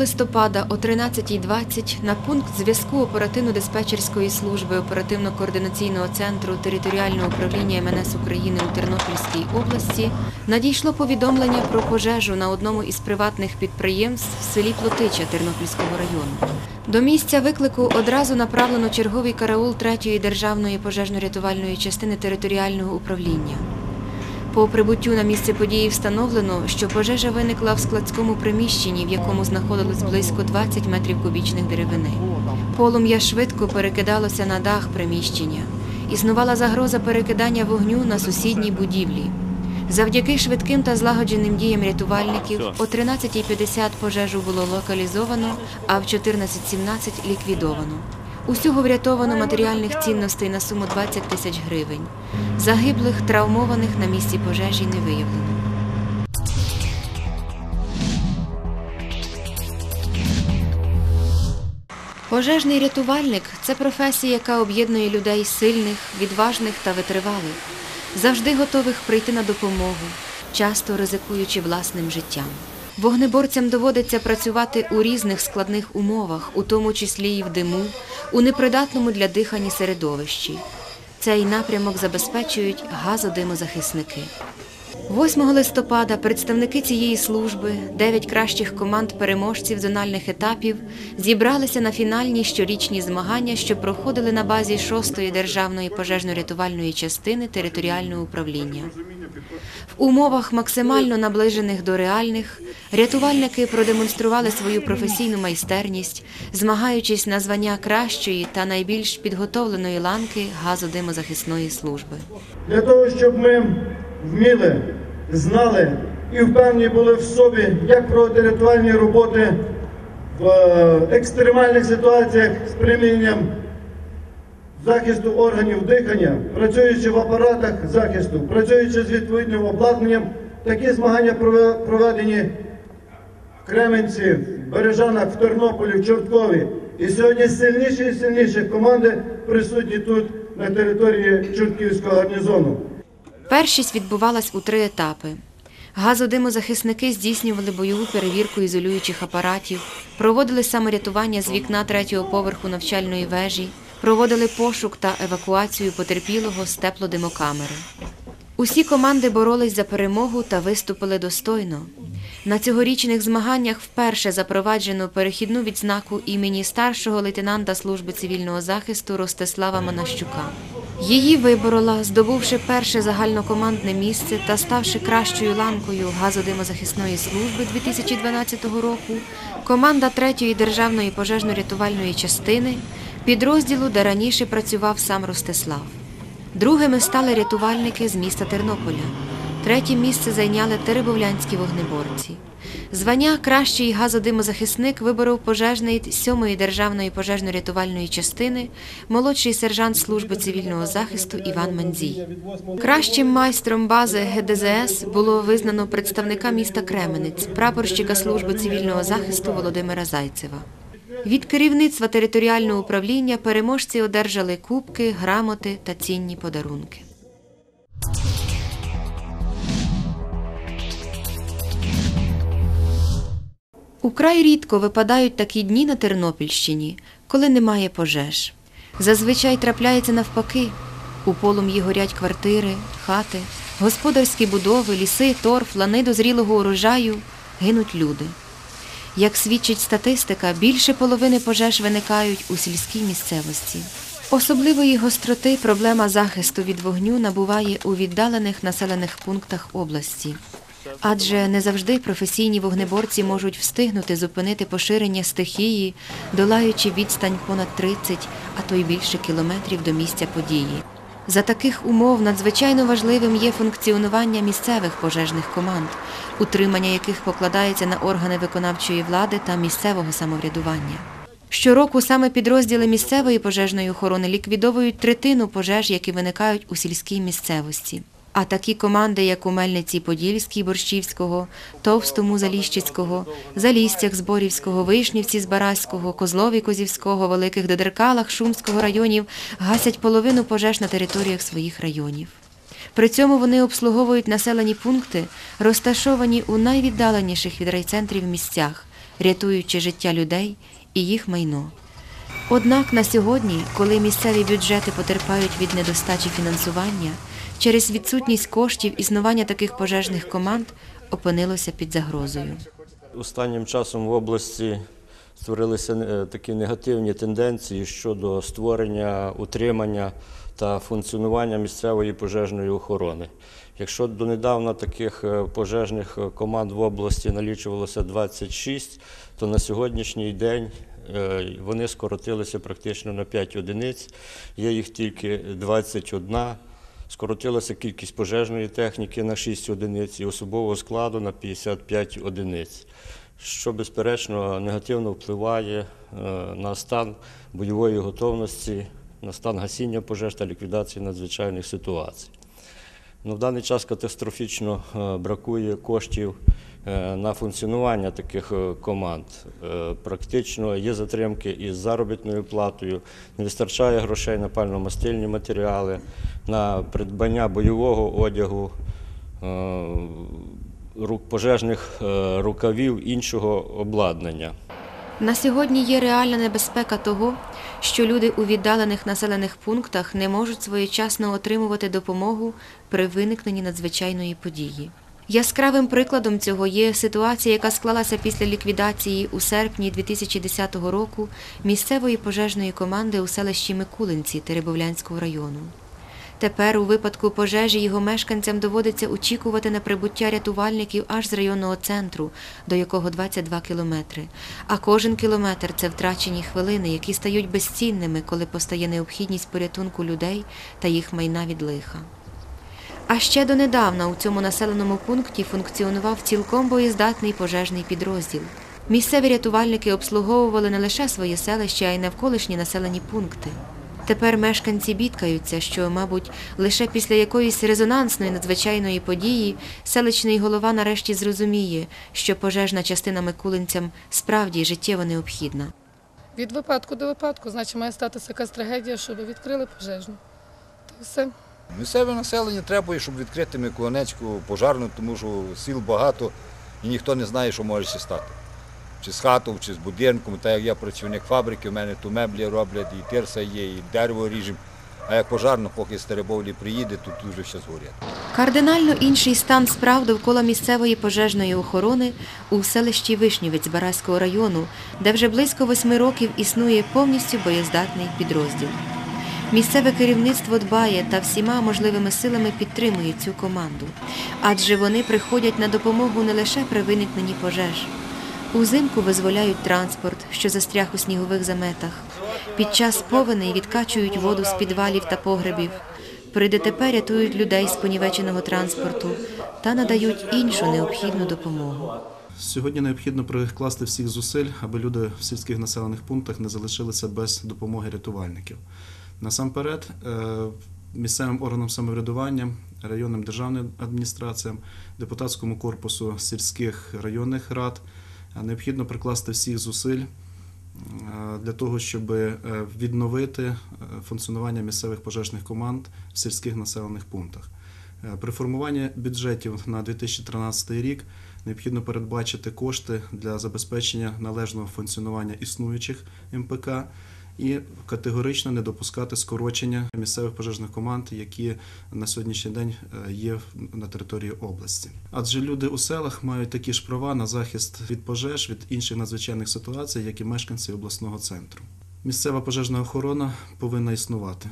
листопада о 13.20 на пункт зв'язку оперативно-диспетчерської служби оперативно-координаційного центру територіального управління МНС України у Тернопільській області надійшло повідомлення про пожежу на одному із приватних підприємств в селі Плотича Тернопільського району. До місця виклику одразу направлено черговий караул 3-ї державної пожежно-рятувальної частини територіального управління. По прибуттю на місце події встановлено, що пожежа виникла в складському приміщенні, в якому знаходилось близько 20 метрів кубічних деревини. Полум'я швидко перекидалося на дах приміщення. Існувала загроза перекидання вогню на сусідній будівлі. Завдяки швидким та злагодженим діям рятувальників о 13.50 пожежу було локалізовано, а в 14.17 ліквідовано. Усього врятовано матеріальних цінностей на суму 20 тисяч гривень. Загиблих, травмованих на місці пожежі не виявлено. Пожежний рятувальник це професія, яка об'єднує людей сильних, відважних та витривалих, завжди готових прийти на допомогу, часто ризикуючи власним життям. Вогнеборцям доводиться працювати у різних складних умовах, у тому числі і в диму, у непридатному для дихання середовищі. Цей напрямок забезпечують газодимозахисники. 8 листопада представники цієї служби, дев'ять кращих команд переможців зональних етапів, зібралися на фінальні щорічні змагання, що проходили на базі 6-ї державної пожежно-рятувальної частини територіального управління. В умовах максимально наближених до реальних рятувальники продемонстрували свою професійну майстерність, змагаючись на звання кращої та найбільш підготовленої ланки газодимозахисної служби. для того, щоб ми вміли, знали і впевнені були в собі, як проводити рятувальні роботи в е, екстремальних ситуаціях з приміненням захисту органів дихання, працюючи в апаратах захисту, працюючи з відповідним обладнанням. Такі змагання прове- проведені в Кременці, в Бережанах, в Тернополі, в Чорткові. І сьогодні сильніші і сильніші команди присутні тут на території Чортківського гарнізону. Першість відбувалась у три етапи. Газодимозахисники здійснювали бойову перевірку ізолюючих апаратів, проводили саморятування з вікна третього поверху навчальної вежі, проводили пошук та евакуацію потерпілого з теплодимокамери. Усі команди боролись за перемогу та виступили достойно. На цьогорічних змаганнях вперше запроваджено перехідну відзнаку імені старшого лейтенанта служби цивільного захисту Ростислава Манащука. Її виборола, здобувши перше загальнокомандне місце та ставши кращою ланкою газодимозахисної служби 2012 року, команда 3-ї державної пожежно-рятувальної частини, підрозділу, де раніше працював сам Ростислав. Другими стали рятувальники з міста Тернополя. Третє місце зайняли теребовлянські вогнеборці. Звання кращий газодимозахисник виборов пожежний 7-ї державної пожежно-рятувальної частини, молодший сержант служби цивільного захисту Іван Мандзій. Кращим майстром бази ГДЗС було визнано представника міста Кременець, прапорщика служби цивільного захисту Володимира Зайцева. Від керівництва територіального управління переможці одержали кубки, грамоти та цінні подарунки. Украй рідко випадають такі дні на Тернопільщині, коли немає пожеж. Зазвичай трапляється навпаки. У полум'ї горять квартири, хати, господарські будови, ліси, торф, лани дозрілого урожаю, гинуть люди. Як свідчить статистика, більше половини пожеж виникають у сільській місцевості. Особливої гостроти проблема захисту від вогню набуває у віддалених населених пунктах області. Адже не завжди професійні вогнеборці можуть встигнути зупинити поширення стихії, долаючи відстань понад 30, а то й більше кілометрів до місця події. За таких умов надзвичайно важливим є функціонування місцевих пожежних команд, утримання яких покладається на органи виконавчої влади та місцевого самоврядування. Щороку саме підрозділи місцевої пожежної охорони ліквідовують третину пожеж, які виникають у сільській місцевості. А такі команди, як у Мельниці Подільській Борщівського, Товстому Заліщицького, Залістях Зборівського, Вишнівці Збаразького, Козлові Козівського, Великих Додеркалах Шумського районів, гасять половину пожеж на територіях своїх районів. При цьому вони обслуговують населені пункти, розташовані у найвіддаленіших від райцентрів місцях, рятуючи життя людей і їх майно. Однак на сьогодні, коли місцеві бюджети потерпають від недостачі фінансування, через відсутність коштів існування таких пожежних команд опинилося під загрозою. Останнім часом в області створилися е, такі негативні тенденції щодо створення, утримання та функціонування місцевої пожежної охорони. Якщо донедавна таких е, пожежних команд в області налічувалося 26, то на сьогоднішній день е, вони скоротилися практично на 5 одиниць. Є їх тільки 21. Скоротилася кількість пожежної техніки на 6 одиниць і особового складу на 55 одиниць, що безперечно негативно впливає е, на стан бойової готовності, на стан гасіння пожеж та ліквідації надзвичайних ситуацій. Ну, в даний час катастрофічно е, бракує коштів е, на функціонування таких е, команд. Практично є затримки із заробітною платою, не вистачає грошей на пально-мастильні матеріали, на придбання бойового одягу, е, ру- пожежних рукавів, іншого обладнання. На сьогодні є реальна небезпека того, що люди у віддалених населених пунктах не можуть своєчасно отримувати допомогу при виникненні надзвичайної події. Яскравим прикладом цього є ситуація, яка склалася після ліквідації у серпні 2010 року місцевої пожежної команди у селищі Микулинці Теребовлянського району. Тепер у випадку пожежі його мешканцям доводиться очікувати на прибуття рятувальників аж з районного центру, до якого 22 кілометри. А кожен кілометр це втрачені хвилини, які стають безцінними, коли постає необхідність порятунку людей та їх майна від лиха. А ще донедавна у цьому населеному пункті функціонував цілком боєздатний пожежний підрозділ. Місцеві рятувальники обслуговували не лише своє селище, а й навколишні населені пункти. Тепер мешканці бідкаються, що, мабуть, лише після якоїсь резонансної надзвичайної події селищний голова нарешті зрозуміє, що пожежна частина Микулинцям справді життєво необхідна. Від випадку до випадку, значить, має статися якась трагедія, щоб відкрили пожежну. Та все. Місцеве населення треба, щоб відкрити Миколаївську пожарну, тому що сіл багато і ніхто не знає, що може ще стати. Чи з хатою, чи з будинком, так як я працівник фабрики, в мене тут меблі роблять, і тирса є, і дерево ріжемо. А як пожарно, поки з Теребовлі приїде, тут дуже все згорять. Кардинально інший стан справ довкола місцевої пожежної охорони у селищі Вишнівець Бараського району, де вже близько восьми років існує повністю боєздатний підрозділ. Місцеве керівництво дбає та всіма можливими силами підтримує цю команду, адже вони приходять на допомогу не лише при виникненні пожеж. Узимку визволяють транспорт, що застряг у снігових заметах. Під час повеней відкачують воду з підвалів та погребів. При ДТП рятують людей з понівеченого транспорту та надають іншу необхідну допомогу. Сьогодні необхідно прикласти всіх зусиль, аби люди в сільських населених пунктах не залишилися без допомоги рятувальників. Насамперед, е, місцевим органам самоврядування, районним державним адміністраціям, депутатському корпусу сільських районних рад необхідно прикласти всіх зусиль е, для того, щоб е, відновити е, функціонування місцевих пожежних команд в сільських населених пунктах. Е, При формуванні бюджетів на 2013 рік необхідно передбачити кошти для забезпечення належного функціонування існуючих МПК і категорично не допускати скорочення місцевих пожежних команд, які на сьогоднішній день е, є на території області. Адже люди у селах мають такі ж права на захист від пожеж, від інших надзвичайних ситуацій, як і мешканці обласного центру. Місцева пожежна охорона повинна існувати.